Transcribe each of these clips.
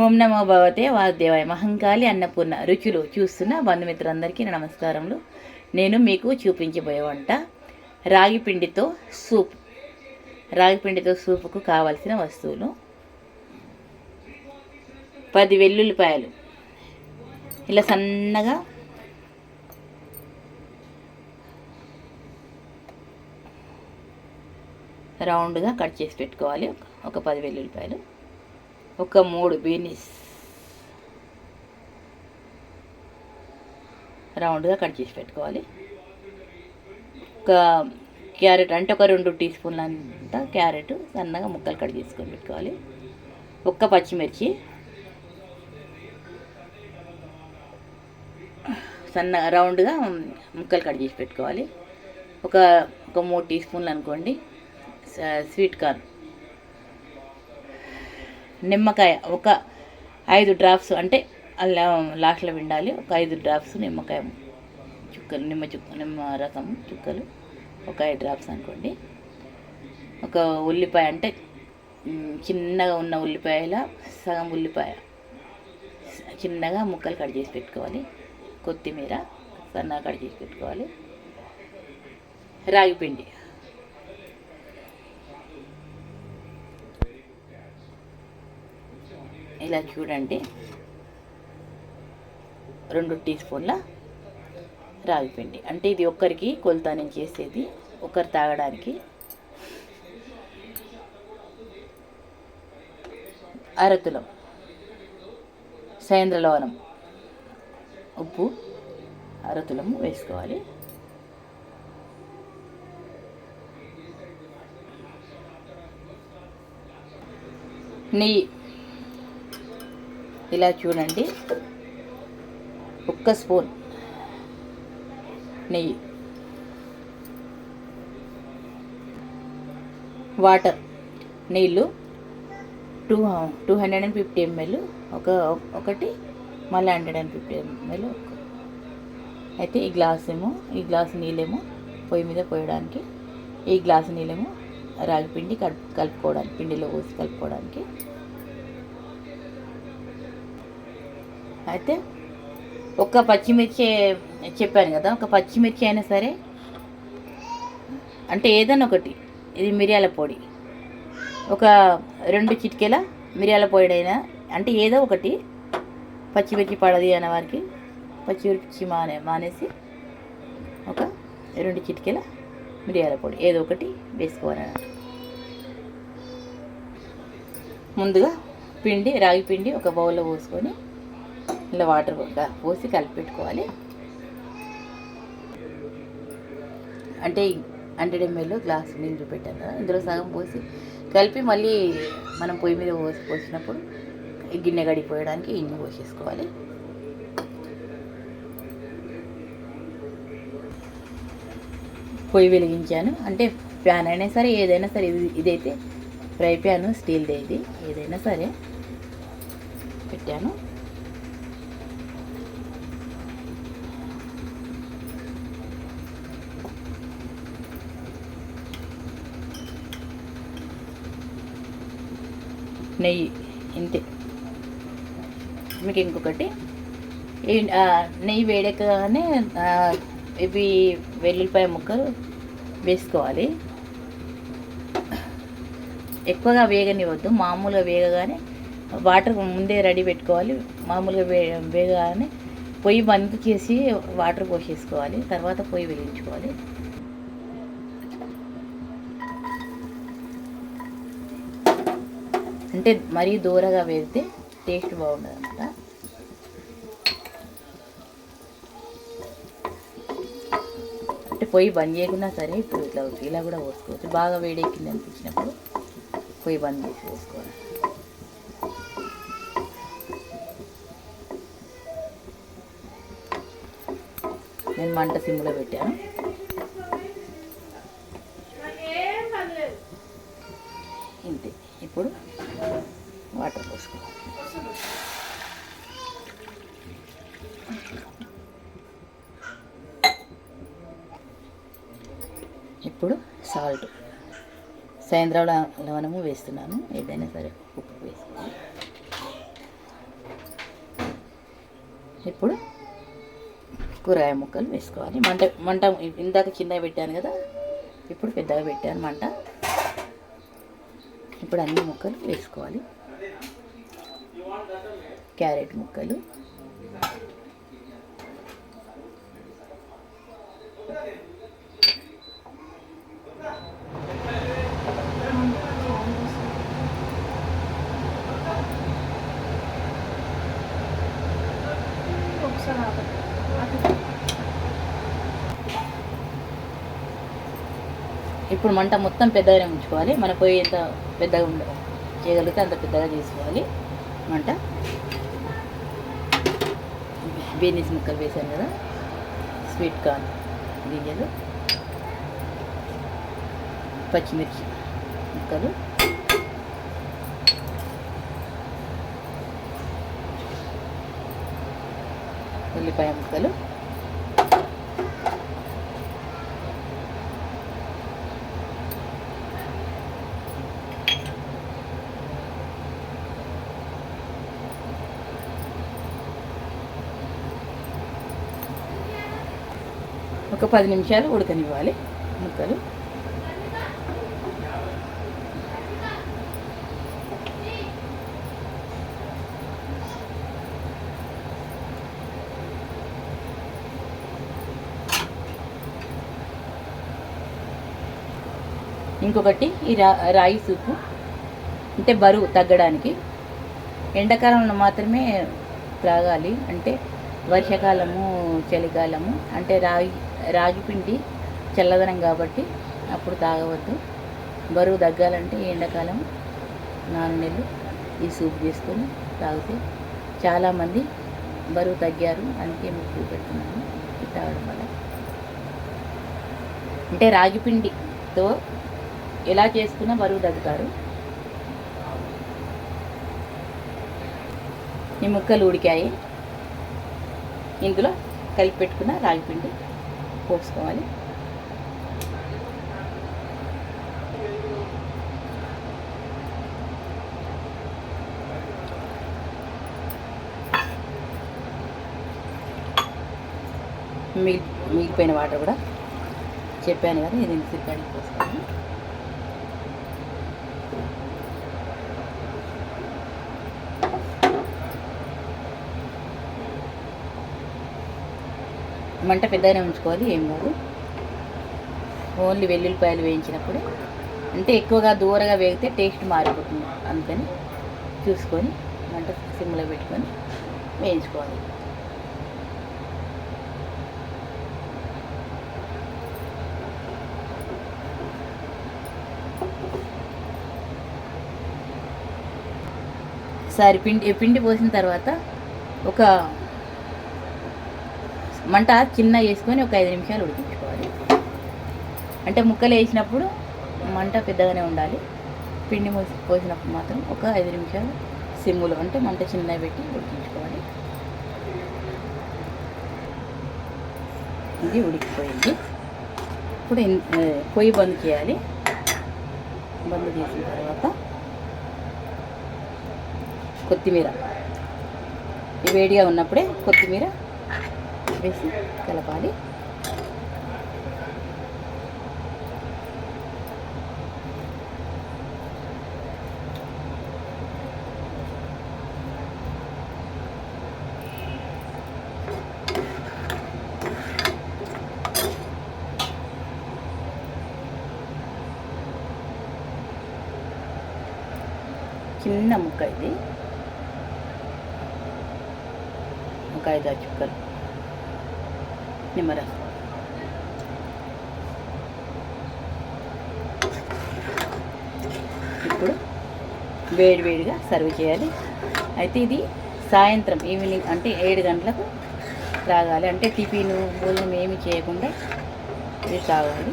ఓం నమో భవతే వాసుదేవాయ. మహంకాళి అన్నపూర్ణ రుచులు చూస్తున్న బంధుమిత్రులందరికీ నమస్కారములు. నేను మీకు చూపించబోయే వంట రాగి పిండితో సూప్. రాగి పిండితో సూపుకు కావలసిన వస్తువులు. పది వెల్లుల్లిపాయలు. ఇలా సన్నగా రౌండ్గా కట్ చేసి పెట్టుకోవాలి. ఒక పది వెల్లుల్లిపాయలు. ఒక మూడు బీనీస్. రౌండ్గా కట్ చేసి పెట్టుకోవాలి. ఒక క్యారెట్ అంటే ఒక రెండు టీ స్పూన్ల అంత క్యారెట్ సన్నగా ముక్కలు కట్ చేసుకొని పెట్టుకోవాలి. ఒక్క పచ్చిమిర్చి. సన్న రౌండ్గా ముక్కలు కట్ చేసి పెట్టుకోవాలి. ఒక ఒక మూడు టీ స్పూన్లు అనుకోండి. Sweet corn. నిమ్మకాయ ఒక ఐదు డ్రాప్స్ అంటే అలా లాస్ట్లో విండాలి ఒక ఐదు డ్రాప్స్ నిమ్మకాయ చుక్కలు నిమ్మ చుక్క నిమ్మ రసం చుక్కలు ఒక ఐదు డ్రాప్స్ అనుకోండి. ఒక ఉల్లిపాయ అంటే చిన్నగా ఉన్న ఉల్లిపాయల సగం ఉల్లిపాయ చిన్నగా ముక్కలు కట్ చేసి పెట్టుకోవాలి. కొత్తిమీర సన్నగా కట్ చేసి పెట్టుకోవాలి. రాగి పిండి ఇలా చూడండి. రెండు టీ స్పూన్ల రాగి పిండి. అంటే ఇది ఒక్కరికి కొలత నేను చేసేది ఒకరు తాగడానికి. అరతులం సేంద్రలవనం ఉప్పు అరతులము వేసుకోవాలి. నెయ్యి ఇలా చూడండి. ఒక్క స్పూన్ నెయ్యి. వాటర్ నీళ్ళు. Two two hundred and fifty ML. ఒక ఒకటి మళ్ళీ హండ్రెడ్ అండ్ ఫిఫ్టీ ఎంఎల్. అయితే ఈ గ్లాస్ ఏమో ఈ గ్లాస్ నీళ్ళేమో పొయ్యి మీద పోయడానికి ఈ గ్లాసు నీళ్ళేమో రాగి పిండి కలుపు కలుపుకోవడానికి పిండిలో పోసి కలుపుకోవడానికి అయితే ఒక పచ్చిమిర్చి చెప్పాను కదా ఒక పచ్చిమిర్చి అయినా సరే అంటే ఏదైనా ఒకటి ఇది మిరియాల పొడి. ఒక రెండు చిటికెల మిరియాల పొడి అయినా అంటే ఏదో ఒకటి పచ్చిమిర్చి పడది అనే వారికి పచ్చిమిర్చి మానే మానేసి ఒక రెండు చిటికెల మిరియాల పొడి ఏదో ఒకటి వేసుకోవాలి ముందుగా పిండి రాగి పిండి ఒక బౌల్లో పోసుకొని ఇలా వాటర్ పోసి కలిపి పెట్టుకోవాలి అంటే హండ్రెడ్ ఎంఎల్ గ్లాస్ నీళ్ళు పెట్టాను కదా ఇందులో సగం పోసి కలిపి మళ్ళీ మనం పొయ్యి మీద పోసి పోసినప్పుడు గిన్నె గడిపోయడానికి ఇన్ని పోసేసుకోవాలి. పొయ్యి వెలిగించాను. అంటే ప్యాన్ అయినా సరే ఏదైనా సరే ఇది ఇదైతే ఫ్రై ప్యాను స్టీల్దే ఇది ఏదైనా సరే పెట్టాను. నెయ్యి ఇంతే. మీకు ఇంకొకటి నెయ్యి వేడెక్కగానే ఇవి వెల్లుల్లిపాయ ముక్కలు వేసుకోవాలి. ఎక్కువగా వేగనివ్వద్దు మామూలుగా వేగగానే వాటర్ ముందే రెడీ పెట్టుకోవాలి. మామూలుగా వే వేగగానే పొయ్యి బంద్ చేసి వాటర్ పోసేసుకోవాలి తర్వాత పొయ్యి వెలిగించుకోవాలి. అంటే మరీ దూరగా వేస్తే టేస్ట్ బాగుండదు అనమాట అంటే పొయ్యి బంద్ చేయకున్నా సరే ఇప్పుడు ఇట్లా ఇలా కూడా పోసుకోవచ్చు. బాగా వేడెక్కింది అనిపించినప్పుడు పొయ్యి బంద్ చేసి పోసుకోవాలి. నేను మంట సిమ్లో పెట్టాను ఇంతే ఇప్పుడు వాటర్ పోసుకోవాలి ఇప్పుడు సాల్ట్. సాయంత్రం లవణము వేస్తున్నాను. ఏదైనా సరే ఉప్పు వేసుకోవాలి ఇప్పుడు కూరగాయ ముక్కలు వేసుకోవాలి. మంట మంట ఇందాక కింద పెట్టాను కదా? ఇప్పుడు పెద్దగా పెట్టాను మంట. ఇప్పుడు అన్ని ముక్కలు వేసుకోవాలి. క్యారెట్ ముక్కలు. ఇప్పుడు మంట మొత్తం పెద్దగానే ఉంచుకోవాలి. మన పొయ్యి ఎంత పెద్దగా ఉండ చేయగలిగితే అంత పెద్దగా చేసుకోవాలి మంట. బీనీస్ ముక్కలు వేసాను కదా స్వీట్ కార్న్ గింజలు పచ్చిమిర్చి ముక్కలు. ఉల్లిపాయ ముక్కలు. ఒక పది నిమిషాలు ఉడకనివ్వాలి. ముక్కలు. ఇంకొకటి ఈ రా రాయి సూపు. అంటే బరువు తగ్గడానికి. ఎండాకాలంలో మాత్రమే త్రాగాలి. అంటే వర్షాకాలము చలికాలము అంటే రాగి రాగి పిండి చల్లదనం కాబట్టి అప్పుడు తాగవద్దు. బరువు తగ్గాలంటే ఈ ఎండాకాలం నాలుగు నెలలు ఈ సూప్ చేసుకొని తాగితే చాలామంది బరువు తగ్గారు అందుకే మీకు చూపెడుతున్నాను తాగడం వల్ల. అంటే రాగి పిండితో ఎలా చేసుకున్నా బరువు తగ్గుతారు. ఈ ముక్కలు ఉడికాయి. ఇందులో కలిపి పెట్టుకున్న రాగి పిండి పోసుకోవాలి మిగిలి మిగిలిపోయిన వాటర్ కూడా చెప్పాను కదా ఇది సిరికాడికి పోసుకోవాలి మంట పెద్దగానే ఉంచుకోవాలి ఏం కాదు. ఓన్లీ వెల్లుల్లిపాయలు వేయించినప్పుడే. అంటే ఎక్కువగా దూరగా వేగితే టేస్ట్ మారిపోతుంది అందుకని చూసుకొని మంట సిమ్లో పెట్టుకొని వేయించుకోవాలి. సారి పిండి పిండి పోసిన తర్వాత ఒక మంట చిన్న వేసుకొని ఒక ఐదు నిమిషాలు ఉడికించుకోవాలి. అంటే ముక్కలు వేసినప్పుడు మంట పెద్దగానే ఉండాలి. పిండి మోసి పోసినప్పుడు మాత్రం ఒక ఐదు నిమిషాలు సిమ్ములు అంటే మంట చిన్న పెట్టి ఉడికించుకోవాలి. ఇది ఉడికిపోయింది. ఇప్పుడు పొయ్యి బంద్ చేయాలి. బంద్ చేసిన తర్వాత కొత్తిమీర. వేడిగా ఉన్నప్పుడే కొత్తిమీర వేసి కలపాలి చిన్న ముక్క ఇది ఒక ఐదు ఆరు చుక్కలు నిమ్మరసం ఇప్పుడు వేడి వేడిగా సర్వ్ చేయాలి. అయితే ఇది సాయంత్రం ఈవినింగ్ అంటే ఏడు గంటలకు తాగాలి. అంటే టిఫిన్ భోజనం ఏమి చేయకుండా ఇది తాగాలి.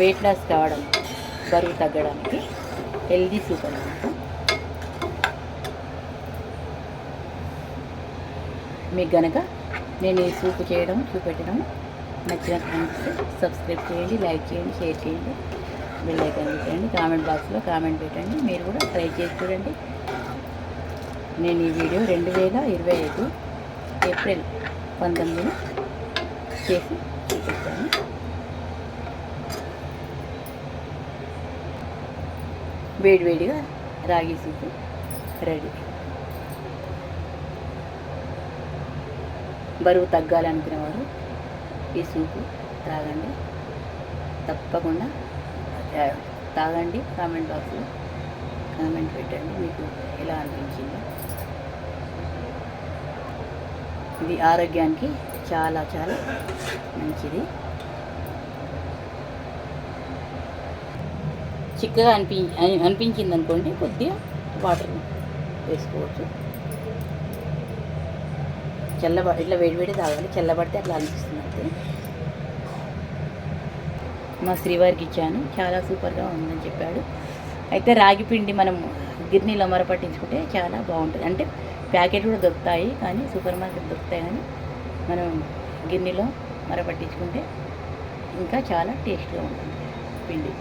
వెయిట్ లాస్ కావడం బరువు తగ్గడానికి హెల్దీ సూప్ అనమాట మీకు గనక నేను ఈ సూప్ చేయడం చూపెట్టడం. నచ్చిన ఫ్రెండ్స్ సబ్స్క్రైబ్ చేయండి లైక్ చేయండి షేర్ చేయండి. బెల్ ఐకాన్ పెట్టండి కామెంట్ బాక్స్లో కామెంట్ పెట్టండి. మీరు కూడా ట్రై చేసి చూడండి. నేను ఈ వీడియో రెండు వేల ఇరవై ఐదు ఏప్రిల్ పంతొమ్మిదిన చేసి చూపిస్తాను వేడివేడిగా రాగి సూపు రెడీ. బరువు తగ్గాలనుకునేవారు. ఈ సూపు తాగండి. తప్పకుండా తాగండి కామెంట్ బాక్స్లో కామెంట్ పెట్టండి మీకు ఎలా అనిపించింది. ఇది ఆరోగ్యానికి చాలా చాలా మంచిది. చిక్కగా అనిపి అని- అనిపించింది అనుకోండి కొద్దిగా వాటర్ వేసుకోవచ్చు. చల్లబ ఇట్లా వేడివేడి తాగాలి చల్లబడితే అట్లా అనిపిస్తుంది అంతే. మా శ్రీవారికి ఇచ్చాను చాలా సూపర్గా ఉందని చెప్పాడు. అయితే రాగి పిండి మనం గిర్నీలో మరపట్టించుకుంటే చాలా బాగుంటుంది. అంటే ప్యాకెట్ కూడా దొరుకుతాయి కానీ సూపర్ మార్కెట్ దొరుకుతాయి కానీ మనం గిన్నెలో మరపట్టించుకుంటే ఇంకా చాలా టేస్ట్గా ఉంటుంది పిండి.